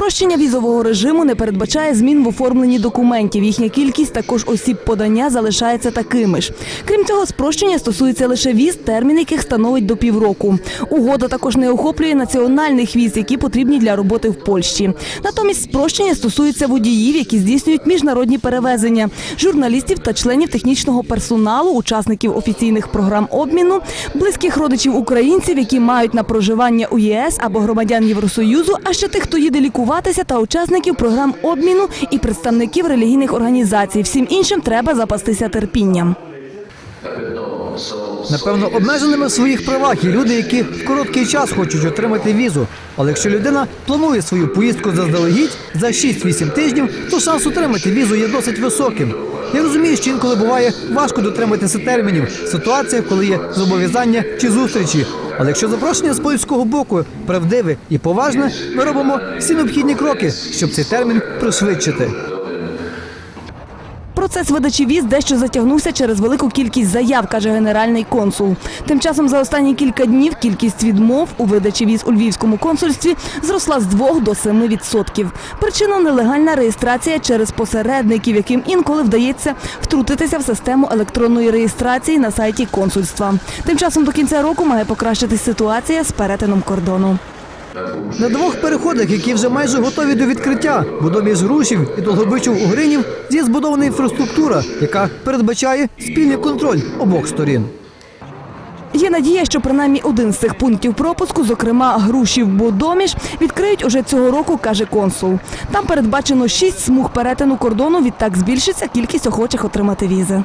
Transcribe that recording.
Спрощення візового режиму не передбачає змін в оформленні документів. Їхня кількість також осіб подання залишається такими ж. Крім цього, спрощення стосується лише віз, термін яких становить до півроку. Угода також не охоплює національних віз, які потрібні для роботи в Польщі. Натомість спрощення стосується водіїв, які здійснюють міжнародні перевезення, журналістів та членів технічного персоналу, учасників офіційних програм обміну, близьких родичів українців, які мають на проживання у ЄС або громадян Євросоюзу, а ще тих, хто їде лікуватися, та учасників програм обміну і представників релігійних організацій. Всім іншим треба запастися терпінням. Напевно, обмеженими в своїх правах є люди, які в короткий час хочуть отримати візу. Але якщо людина планує свою поїздку заздалегідь за 6-8 тижнів, то шанс отримати візу є досить високим. Я розумію, що інколи буває важко дотриматися термінів ситуація, коли є зобов'язання чи зустрічі. Але якщо запрошення з польського боку правдиве і поважне, ми робимо всі необхідні кроки, щоб цей термін пришвидшити. Процес видачі віз дещо затягнувся через велику кількість заяв, каже генеральний консул. Тим часом за останні кілька днів кількість відмов у видачі віз у львівському консульстві зросла з 2 до 7 відсотків. Причина нелегальна реєстрація через посередників, яким інколи вдається втрутитися в систему електронної реєстрації на сайті консульства. Тим часом до кінця року має покращитись ситуація з перетином кордону. На двох переходах, які вже майже готові до відкриття, бо доміж Грушів і Долгобичів Угринів є збудована інфраструктура, яка передбачає спільний контроль обох сторін. Є надія, що принаймні один з цих пунктів пропуску, зокрема Грушів Бодоміж, відкриють уже цього року, каже консул. Там передбачено шість смуг перетину кордону. Відтак збільшиться кількість охочих отримати візи.